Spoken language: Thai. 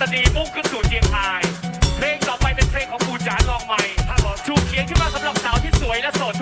ตนีมุ่งขึ้นสู่เชียงราย เพลงต่อไปเป็นเพลงของปูจ๋าลองใหม่ถ้าบอกชูเขียนขึ้นมาสำหรับสาวที่สวยและสด